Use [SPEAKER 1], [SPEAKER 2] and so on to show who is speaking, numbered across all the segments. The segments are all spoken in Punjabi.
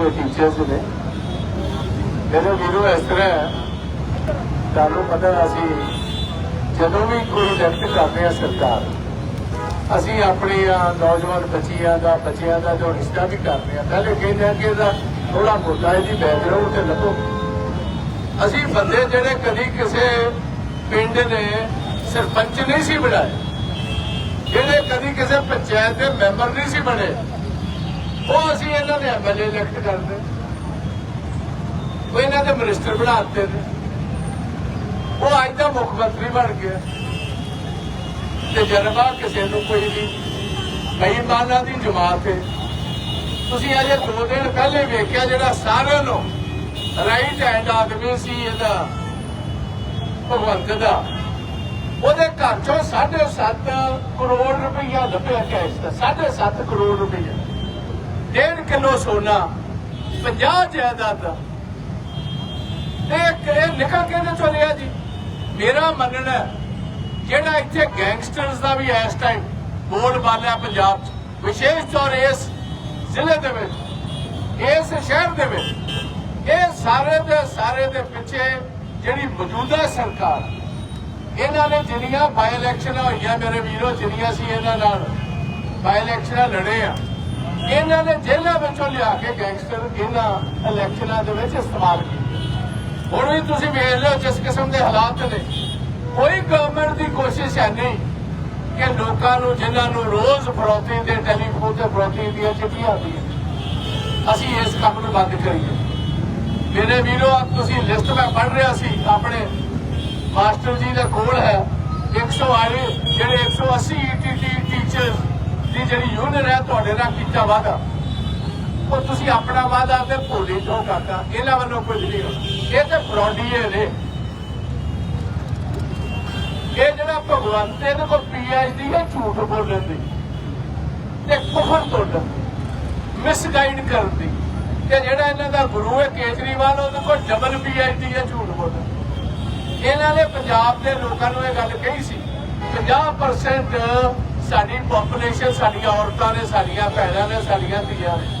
[SPEAKER 1] ਦੇ ਟੀਚਰਸ ਨੇ ਮੇਰੇ ਵੀਰੋ ਇਸ ਤਰ੍ਹਾਂ ਤੁਹਾਨੂੰ ਪਤਾ ਅਸੀਂ ਜਦੋਂ ਵੀ ਕੋਈ ਇਲੈਕਟ ਕਰਦੇ ਆ ਸਰਕਾਰ, ਅਸੀਂ ਆਪਣੀਆਂ ਨੌਜਵਾਨ ਬੱਚੀਆਂ ਦਾ, ਬੱਚਿਆਂ ਦਾ ਜੋ ਰਿਸ਼ਤਾ ਵੀ ਕਰਦੇ ਆ ਪਹਿਲੇ ਕਹਿੰਦੇ ਆ ਕਿ ਇਹਦਾ ਥੋੜਾ ਮੋਟਾ ਇਹਦੀ ਬੈਕਗ੍ਰਾਉਂਡ ਤੇ ਲੱਭੋ। ਅਸੀਂ ਬੰਦੇ ਜਿਹੜੇ ਕਦੀ ਕਿਸੇ ਪਿੰਡ ਨੇ ਸਰਪੰਚ ਨਹੀਂ ਸੀ ਬਣਾਏ, ਜਿਹੜੇ ਕਦੀ ਕਿਸੇ ਪੰਚਾਇਤ ਦੇ ਮੈਂਬਰ ਨਹੀਂ ਸੀ ਬਣੇ ਉਹ ਅਸੀਂ ਇਹਨਾਂ ਦੇ ਐਮਐਲਏ ਇਲੈਕਟ ਕਰਦੇ ਉਹ ਇਹਨਾਂ ਦੇ ਮਿਨਿਸਟਰ ਬਣਾ ਨੇ। ਉਹ ਅੱਜ ਦਾ ਮੁੱਖ ਮੰਤਰੀ ਬਣ ਗਿਆ ਤੇ ਜਨਮਾ ਕਿਸੇ ਨੂੰ ਕੋਈ ਵੀ ਬੇਈਮਾਨਾਂ ਦੀ ਜਮਾਤ ਹੈ। ਤੁਸੀਂ ਅਜੇ ਦੋ ਦਿਨ ਪਹਿਲੇ ਵੇਖਿਆ ਜਿਹੜਾ ਸਾਰਿਆਂ ਨੂੰ ਰਾਈਟ ਹੈਂਡ ਆਦਮੀ ਸੀ ਇਹਦਾ, ਭਗਵੰਤ ਦਾ। ਉਹਦੇ ਘਰ ਚੋਂ 7.5 ਕਰੋੜ ਰੁਪਈਆ ਲੱਭਿਆ ਕੈਸ਼ ਦਾ 7.5 ਕਰੋੜ ਰੁਪਈਆ। ਡੇਢ ਕਿਲੋ ਸੋਨਾ 50 ਜਾਇਦਾਦ। ਤੇ ਇਹ ਨਿਕਲ ਕੇ ਨਾ ਚਲਿਆ ਜੀ? ਮੇਰਾ ਮੰਨਣਾ ਜਿਹੜਾ ਇੱਥੇ ਗੈਂਗਸਟਰਸ ਦਾ ਵੀ ਇਸ ਟਾਈਮ ਬੋਲ ਬਾਲਿਆ ਪੰਜਾਬ 'ਚ, ਵਿਸ਼ੇਸ਼ ਤੌਰ ਇਸ ਜ਼ਿਲ੍ਹੇ ਦੇ ਵਿੱਚ, ਇਸ ਸ਼ਹਿਰ ਦੇ ਵਿੱਚ, ਇਹ ਸਾਰੇ ਦੇ ਸਾਰੇ ਦੇ ਪਿੱਛੇ ਜਿਹੜੀ ਮੌਜੂਦਾ ਸਰਕਾਰ, ਇਹਨਾਂ ਨੇ ਜਿਹੜੀਆਂ ਬਾਈ ਇਲੈਕਸ਼ਨਾਂ ਹੋਈਆਂ ਮੇਰੇ ਵੀਰੋ, ਜਿਹੜੀਆਂ ਸੀ ਇਹਨਾਂ ਨਾਲ ਬਾਈ ਇਲੈਕਸ਼ਨਾਂ ਲੜੇ ਆ ਇਹਨਾਂ ਨੇ ਜੇਲ੍ਹਾਂ ਵਿੱਚੋਂ ਲਿਆ ਕੇ ਗੈਂਗਸਟਰ ਇਹਨਾਂ ਇਲੈਕਸ਼ਨਾਂ ਦੇ ਵਿੱਚ ਇਸਤੇਮਾਲ ਕੀਤੇ। ਹੁਣ ਵੀ ਤੁਸੀਂ ਵੇਖ ਲਓ ਜਿਸ ਕਿਸਮ ਦੇ ਹਾਲਾਤ ਨੇ। ਕੋਈ ਗਵਰਨਮੈਂਟ ਦੀ ਕੋਸ਼ਿਸ਼ ਹੈ ਨਹੀਂ ਕਿ ਲੋਕਾਂ ਨੂੰ, ਜਿਨ੍ਹਾਂ ਨੂੰ ਰੋਜ਼ ਫਰੋਤੀ ਦੇ ਟੈਲੀਫੋਨ ਤੇ ਫਰੋਤੀ ਦੀਆਂ ਚਿੱਠੀਆਂ ਆਉਂਦੀਆਂ ਅਸੀਂ ਇਸ ਕੰਮ ਨੂੰ ਬੰਦ ਕਰੀਏ। ਮੇਰੇ ਵੀਰੋ ਆਪ ਤੁਸੀਂ ਲਿਸਟ ਮੈਂ ਪੜ੍ਹ ਰਿਹਾ ਸੀ, ਆਪਣੇ ਮਾਸਟਰ ਜੀ ਦੇ ਕੋਲ ਹੈ। 180 ਜਿਹੜੇ 180 ਈਟੀਟੀ ਟੀਚਰ ਦੀ ਜਿਹੜੀ ਯੂਨੀਅਨ ਹੈ, ਤੁਹਾਡੇ ਨਾਲ ਕੀਤਾ ਵਾਦਾ ਉਹ ਤੁਸੀਂ ਆਪਣਾ ਵਾਦਾ ਤੇ ਭੁੱਲੀ ਜਾਓ ਕਾਕਾ ਇਹਨਾਂ ਵੱਲੋਂ ਕੁਝ ਨਹੀਂ ਹੋਣਾ। ਇਹ ਤੇ ਫਰੋਡੀਏ ਨੇ। ਇਹ ਜਿਹੜਾ ਭਗਵੰਤ, ਇਹਦੇ ਕੋਲ ਪੀਐਚਡੀ ਹੈ ਝੂਠ ਬੋਲਣ ਦੀ। ਤੇ ਕੁਫਰ ਤੋੜਨ ਮਿਸਗਾਈਡ ਕਰਨ ਦੀ। ਤੇ ਜਿਹੜਾ ਇਹਨਾਂ ਦਾ ਗੁਰੂ ਹੈ, ਕੇਜਰੀਵਾਲ, ਉਹਦੇ ਕੋਲ ਡਬਲ ਪੀਐਚਡੀ ਹੈ ਝੂਠ ਬੋਲਣ ਇਹਨਾਂ ਨੇ ਪੰਜਾਬ ਦੇ ਲੋਕਾਂ ਨੂੰ ਇਹ ਗੱਲ ਕਹੀ ਸੀ। 50% ਸਾਡੀ ਪੋਪੂਲੇਸ਼ਨ ਸਾਡੀਆਂ ਔਰਤਾਂ ਨੇ, ਸਾਡੀਆਂ ਭੈਣਾਂ ਨੇ, ਸਾਡੀਆਂ ਧੀਆਂ ਨੇ।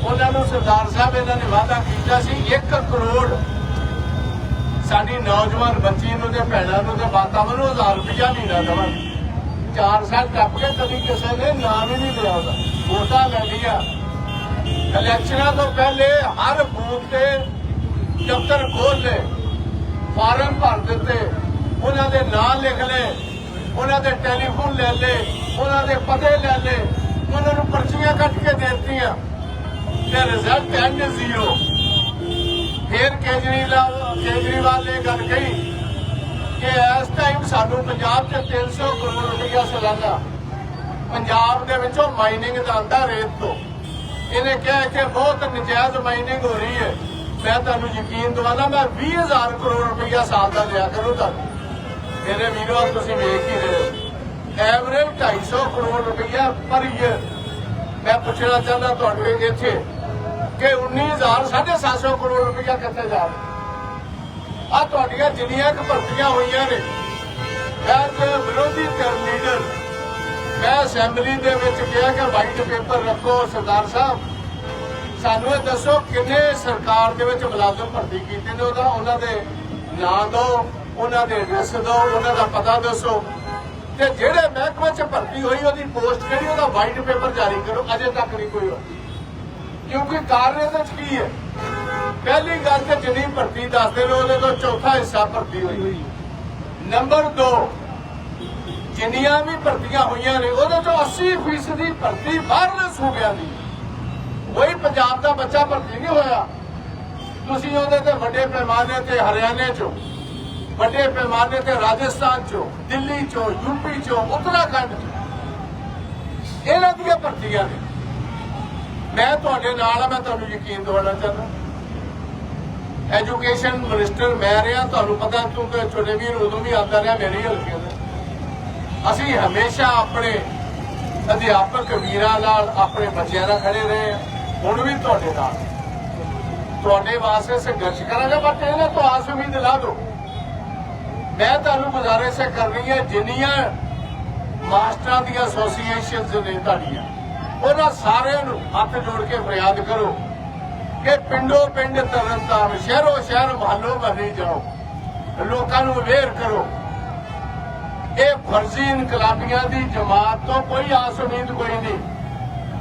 [SPEAKER 1] ਉਹਨਾਂ ਨੂੰ ਸਰਦਾਰ ਸਾਹਿਬ ਇਹਨਾਂ ਨੇ ਵਾਅਦਾ ਕੀਤਾ ਸੀ 1 ਕਰੋੜ ਸਾਡੀ ਨੌਜਵਾਨ ਬੱਚੀ ਨੂੰ ਤੇ ਭੈਣਾਂ ਨੂੰ ਤੇ ਵਾਤਾਵਰਨ ਨੂੰ 1000 ਰੁਪਇਆ ਮਹੀਨਾ ਦੇਵਾਂਗੇ। 4 ਸਾਲ ਟੱਪ ਕੇ ਕਦੀ ਕਿਸੇ ਨੇ ਨਾਮ ਹੀ ਨਹੀਂ ਲਿਆ ਉਹਦਾ। ਵੋਟਾਂ ਲੈ ਇਲੈਕਸ਼ਨਾਂ ਤੋਂ ਪਹਿਲੇ ਹਰ ਬੂਥ ਤੇ ਦਫ਼ਤਰ ਖੋਲ ਲਏ, ਫਾਰਮ ਭਰ ਦਿੱਤੇ, ਉਹਨਾਂ ਦੇ ਨਾਂ ਲਿਖ ਲਏ। ਉਹਨਾਂ ਦੇ ਟੈਲੀਫੋਨ ਲੈ ਲਏ, ਉਹਨਾਂ ਦੇ ਪਤੇ ਲੈ ਲਏ, ਉਹਨਾਂ ਨੂੰ ਪਰਚੀਆਂ ਕੱਟ ਕੇ ਦੇ ਦਿੱਤੀਆਂ। ਤੇ ਰਿਜ਼ਲਟ ਐਂਡ ਜ਼ੀਰੋ ਫਿਰ ਕੇਜਰੀਵਾਲ ਕੇਜਰੀਵਾਲ ਨੇ ਗੱਲ ਕਹੀ ਕਿ ਇਸ ਟਾਈਮ ਸਾਨੂੰ ਪੰਜਾਬ 'ਚ 300 ਕਰੋੜ ਰੁਪਇਆ ਸਾਲਾਨਾ। ਪੰਜਾਬ ਦੇ ਵਿੱਚੋਂ ਮਾਈਨਿੰਗ ਦਾ ਆਂਦਾ ਰੇਤ ਤੋਂ। ਇਹਨੇ ਕਿਹਾ ਕਿ ਬਹੁਤ ਨਜਾਇਜ਼ ਮਾਈਨਿੰਗ ਹੋ ਰਹੀ ਹੈ। ਮੈਂ ਤੁਹਾਨੂੰ ਯਕੀਨ ਦਿਵਾਣਾ ਮੈਂ 20000 ਕਰੋੜ ਰੁਪਇਆ ਸਾਲ ਦਾ ਲਿਆ ਕਰੂੰ ਤੁਹਾਨੂੰ। ਮੇਰੇ ਵੀਰੋ ਤੁਸੀਂ ਵੇਖ ਹੀ ਰਹੇ ਹੋ। ਐਵਰੇਜ 250 ਕਰੋੜ ਰੁਪਈਆ ਪਰ ਈਅਰ ਮੈਂ ਪੁੱਛਣਾ ਚਾਹੁੰਦਾ ਤੁਹਾਡੇ ਇੱਥੇ ਕਿ 19000 750 ਕਰੋੜ ਰੁਪਈਆ ਕਿੱਥੇ ਜਾ ਰਿਹਾ? ਆ ਤੁਹਾਡੀਆਂ ਜਿੰਨੀਆਂ ਕੁ ਭਰਤੀਆਂ ਹੋਈਆਂ ਨੇ। ਮੈਂ ਤੇ ਵਿਰੋਧੀ ਧਿਰ ਲੀਡਰ ਮੈਂ ਅਸੈਂਬਲੀ ਦੇ ਵਿੱਚ ਕਿਹਾ ਕਿ ਵਾਈਟ ਪੇਪਰ ਰੱਖੋ, ਸਰਦਾਰ ਸਾਹਿਬ। ਸਾਨੂੰ ਇਹ ਦੱਸੋ ਕਿੰਨੇ ਸਰਕਾਰ ਦੇ ਵਿੱਚ ਮੁਲਾਜ਼ਮ ਭਰਤੀ ਕੀਤੇ ਨੇ ਉਹਦਾ? ਉਹਨਾਂ ਦੇ ਨਾਂ ਦਿਓ। ਉਹਨਾਂ ਦੇ ਐਡਰੈਸ ਦਿਓ ਉਹਨਾਂ ਦਾ ਪਤਾ ਦੱਸੋ। ਤੇ ਜਿਹੜੇ ਮਹਿਕਮੇ 'ਚ ਭਰਤੀ ਹੋਈ ਉਹਦੀ ਪੋਸਟ ਕਿਹੜੀ ਉਹਦਾ ਵਾਈਟ ਪੇਪਰ ਜਾਰੀ ਕਰੋ, ਅਜੇ ਤੱਕ ਨਹੀਂ ਕੋਈ ਹੋਈ। ਕਿਉਂਕਿ ਕਾਰਨ ਇਹਦੇ 'ਚ ਕੀ ਹੈ? ਪਹਿਲੀ ਗੱਲ ਤੇ ਜਿੰਨੀ ਭਰਤੀ ਦੱਸਦੇ ਨੇ, ਉਹਦੇ ਤੋਂ ਚੌਥਾ ਹਿੱਸਾ ਭਰਤੀ ਹੋਈ। ਨੰਬਰ 2 ਜਿੰਨੀਆਂ ਵੀ ਭਰਤੀਆਂ ਹੋਈਆਂ ਨੇ, ਉਹਦੇ ਚੋਂ 80% ਦੀ ਭਰਤੀ ਬਾਹਰਲੇ ਸੂਬਿਆਂ ਦੀ ਕੋਈ ਪੰਜਾਬ ਦਾ ਬੱਚਾ ਭਰਤੀ ਨਹੀਂ ਹੋਇਆ। ਤੁਸੀਂ ਉਹਦੇ ਤੇ ਵੱਡੇ ਪੈਮਾਨੇ ਤੇ ਹਰਿਆਣੇ ਚੋਂ ਵੱਡੇ ਪੈਮਾਨੇ ਤੇ ਰਾਜਸਥਾਨ ਚੋਂ, ਦਿੱਲੀ ਚੋਂ ਯੂਪੀ ਚੋਂ, ਉੱਤਰਾਖੰਡ ਚੋਂ। ਇਹਨਾਂ ਦੀਆਂ ਭਰਤੀਆਂ ਨੇ। ਮੈਂ ਤੁਹਾਡੇ ਨਾਲ ਆ, ਮੈਂ ਤੁਹਾਨੂੰ ਯਕੀਨ ਦਿਵਾਉਣਾ ਚਾਹੁੰਦਾ। ਐਜੂਕੇਸ਼ਨ ਮਿਨਿਸਟਰ ਮੈਂ ਰਿਹਾ, ਤੁਹਾਨੂੰ ਪਤਾ ਕਿਉਂਕਿ ਛੋਟੇ ਵੀਰ ਉਦੋਂ ਵੀ ਆਉਂਦਾ ਰਿਹਾ, ਮੇਰੀ ਹਲਕੇ ਦਾ। ਅਸੀਂ ਹਮੇਸ਼ਾ ਆਪਣੇ ਅਧਿਆਪਕ ਵੀਰਾਂ ਨਾਲ, ਆਪਣੇ ਬੱਚਿਆਂ ਨਾਲ ਖੜੇ ਰਹੇ ਹਾਂ। ਹੁਣ ਵੀ ਤੁਹਾਡੇ ਨਾਲ। ਤੁਹਾਡੇ ਵਾਸਤੇ ਸੰਘਰਸ਼ ਕਰਾਂਗੇ, ਬਟ ਇਹਨਾਂ ਤੋਂ ਆਸ ਉਮੀਦ ਲਾ ਦਿਓ। ਮੈਂ ਤੁਹਾਨੂੰ ਗੁਜ਼ਾਰਿਸ਼ ਇਹ ਕਰਨੀ ਹੈ, ਜਿੰਨੀਆਂ ਮਾਸਟਰਾਂ ਦੀਆਂ ਐਸੋਸੀਏਸ਼ਨਸ ਨੇ ਤੁਹਾਡੀਆਂ, ਉਹਨਾਂ ਸਾਰਿਆਂ ਨੂੰ ਹੱਥ ਜੋੜ ਕੇ ਫਰਿਆਦ ਕਰੋ ਕਿ ਪਿੰਡੋ ਪਿੰਡ, ਤਰਨਤਾਰਨ ਸ਼ਹਿਰੋ ਸ਼ਹਿਰ, ਮਹੱਲੋ ਮਹੱਲੇ ਜਾਓ। ਲੋਕਾਂ ਨੂੰ ਅਵੇਅਰ ਕਰੋ। ਇਹ ਫਰਜ਼ੀ ਇਨਕਲਾਬੀਆਂ ਦੀ ਜਮਾਤ ਤੋਂ ਕੋਈ ਆਸ ਉਮੀਦ ਕੋਈ ਨਹੀਂ।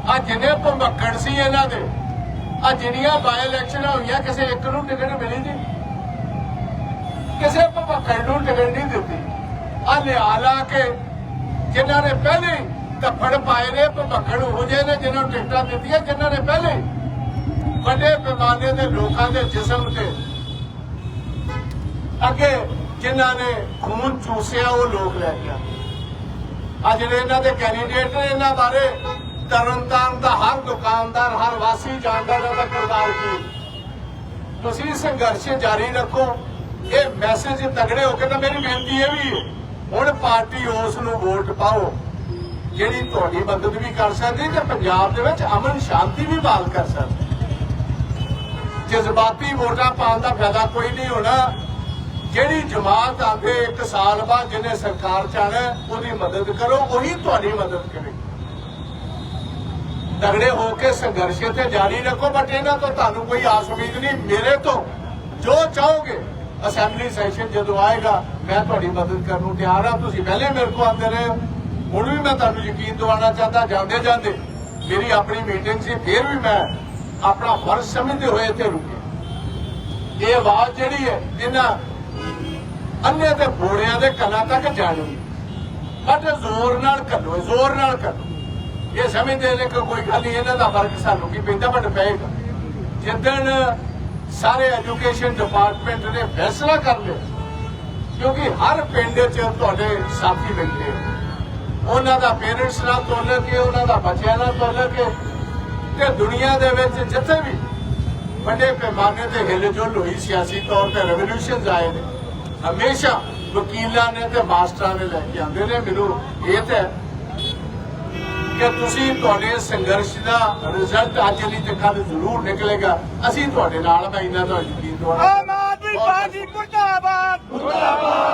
[SPEAKER 1] ਆ ਜਿੰਨੇ ਭੰਬਕੜ ਸੀ ਇਹਨਾਂ ਦੇ, ਆ ਜਿਹੜੀਆਂ ਬਾਈ ਇਲੈਕਸ਼ਨਾਂ ਹੋਈਆਂ, ਕਿਸੇ ਇੱਕ ਨੂੰ ਟਿਕਟ ਮਿਲੀ ਜੀ ਕਿਸੇ ਨੂੰ ਟਿਕਟ ਨਹੀਂ ਦਿੱਤੀ। ਆ ਲਿਆ ਲਾ ਕੇ ਜਿਨ੍ਹਾਂ ਨੇ ਪਹਿਲੇ ਹੀ ਧੱਫੜ ਪਾਏ ਨੇ ਭੰਬਕੜ ਹੋ ਜੇ ਨੇ, ਜਿਨ੍ਹਾਂ ਨੂੰ ਟਿਕਟਾਂ ਦਿੱਤੀਆਂ, ਜਿਨ੍ਹਾਂ ਨੇ ਪਹਿਲੇ ਵੱਡੇ ਪੈਮਾਨੇ ਦੇ ਲੋਕਾਂ ਦੇ ਜਿਸਮ ਤੇ। ਅੱਗੇ ਜਿਨ੍ਹਾਂ ਨੇ ਖੂਨ ਚੂਸਿਆ, ਉਹ ਲੋਕ ਲੈ ਗਿਆ। ਆ ਜਿਹੜੇ ਇਹਨਾਂ ਦੇ ਕੈਂਡੀਡੇਟ ਨੇ ਇਹਨਾਂ ਬਾਰੇ, ਤਰਨਤਾਰਨ ਦਾ ਹਰ ਦੁਕਾਨਦਾਰ, ਹਰ ਵਾਸੀ ਜਾਣਦਾ ਇਹਨਾਂ ਦਾ ਕਿਰਦਾਰ ਕੀ। ਤੁਸੀਂ ਸੰਘਰਸ਼ ਜਾਰੀ ਰੱਖੋ। ਇਹ ਮੈਸੇਜ ਤਗੜੇ ਹੋ ਕੇ ਤਾਂ ਮੇਰੀ ਬੇਨਤੀ ਇਹ ਵੀ ਹੁਣ ਪਾਰਟੀ ਉਸ ਨੂੰ ਵੋਟ ਪਾਓ, ਜਿਹੜੀ ਤੁਹਾਡੀ ਮਦਦ ਵੀ ਕਰ ਸਕਦੀ ਤੇ ਪੰਜਾਬ ਦੇ ਵਿੱਚ ਅਮਨ ਸ਼ਾਂਤੀ ਵੀ ਬਹਾਲ ਕਰ ਸਕਦੀ ਜਜ਼ਬਾਤੀ ਵੋਟਾਂ ਪਾਉਣ ਦਾ ਫਾਇਦਾ ਕੋਈ ਨਹੀਂ ਹੋਣਾ। ਜਿਹੜੀ ਜਮਾਤ ਆਗੇ ਇੱਕ ਸਾਲ ਬਾਅਦ ਜਿਹਨੇ ਸਰਕਾਰ ਚ ਆਣਾ ਉਹਦੀ ਮਦਦ ਕਰੋ, ਉਹੀ ਤੁਹਾਡੀ ਮਦਦ ਕਰੇ। ਤਗੜੇ ਹੋ ਕੇ ਸੰਘਰਸ਼ ਤੇ ਜਾਰੀ ਰੱਖੋ, ਬਟ ਇਹਨਾਂ ਤੋਂ ਤੁਹਾਨੂੰ ਕੋਈ ਆਸ ਉਮੀਦ ਨਹੀਂ, ਮੇਰੇ ਤੋਂ ਜੋ ਚਾਹੋਗੇ। ਅਸੈਂਬਲੀ ਸੈਸ਼ਨ ਜਦੋਂ ਆਏਗਾ, ਮੈਂ ਤੁਹਾਡੀ ਮਦਦ ਕਰਨ ਨੂੰ ਤਿਆਰ ਹਾਂ। ਤੁਸੀਂ ਪਹਿਲੇ ਮੇਰੇ ਕੋਲ ਆਉਂਦੇ ਰਹੇ ਹੁਣ ਵੀ ਮੈਂ ਤੁਹਾਨੂੰ ਯਕੀਨ ਦਿਵਾਉਣਾ ਚਾਹੁੰਦਾ, ਜਾਂਦੇ ਜਾਂਦੇ ਮੇਰੀ ਆਪਣੀ ਮੀਟਿੰਗ ਸੀ, ਫਿਰ ਵੀ ਮੈਂ ਆਪਣਾ ਫਰਜ਼ ਸਮਝਦੇ ਹੋਏ ਇੱਥੇ ਰੁਕੇ ਇਹ ਆਵਾਜ਼ ਜਿਹੜੀ ਹੈ, ਇਹਨਾਂ ਅੰਨੇ ਤੇ ਬੋੜਿਆਂ ਦੇ ਕੰਨਾਂ ਤੱਕ ਜਾਣੀ ਬਟ ਜ਼ੋਰ ਨਾਲ ਕਰੋ ਜ਼ੋਰ ਨਾਲ ਕਰੋ ਇਹ ਸਮਝਦੇ ਨੇ ਕਿ ਕੋਈ ਗੱਲ ਨਹੀਂ, ਇਹਨਾਂ ਦਾ ਫ਼ਰਕ ਸਾਨੂੰ ਕੀ ਪੈਂਦਾ, ਬਟ ਪਏਗਾ। ਜਿੱਦਣ ਸਾਰੇ ਐਜੂਕੇਸ਼ਨ ਡਿਪਾਰਟਮੈਂਟ ਨੇ ਫੈਸਲਾ ਕਰ ਲਿਆ, ਕਿਉਂਕਿ ਹਰ ਪਿੰਡ 'ਚ ਤੁਹਾਡੇ ਸਾਥੀ ਬੈਠੇ ਆ। ਉਹਨਾਂ ਦਾ ਪੇਰੈਂਟਸ ਨਾਲ ਤੋਲ ਕੇ ਉਹਨਾਂ ਦਾ ਬੱਚਿਆਂ ਨਾਲ ਤੋਲ ਕੇ ਤੇ ਦੁਨੀਆ ਦੇ ਵਿੱਚ ਜਿੱਥੇ ਵੀ ਵੱਡੇ ਪੈਮਾਨੇ ਤੇ ਹਿਲਜੁਲ ਹੋਈ ਸਿਆਸੀ ਤੌਰ ਤੇ ਰੈਵੋਲੂਸ਼ਨਸ ਆਏ ਨੇ, ਹਮੇਸ਼ਾ ਵਕੀਲਾਂ ਨੇ ਤੇ ਮਾਸਟਰਾਂ ਨੇ ਲੈ ਕੇ ਆਉਂਦੇ ਨੇ ਮੈਨੂੰ ਇਹ ਤੇ ਕਿ ਤੁਸੀਂ ਤੁਹਾਡੇ ਸੰਘਰਸ਼ ਦਾ ਰਿਜ਼ਲਟ ਅੱਜ ਨਹੀਂ ਤੇ ਕੱਲ ਜ਼ਰੂਰ ਨਿਕਲੇਗਾ। ਅਸੀਂ ਤੁਹਾਡੇ ਨਾਲ ਮੈਂ ਇਹਨਾਂ ਦਾ ਯਕੀਨ ਦਵਾਉਣਾ
[SPEAKER 2] ਆਮ ਆਦਮੀ ਪਾਰਟੀ ਮੁਰਦਾਬਾਦ। ਮੁਰਦਾਬਾਦ।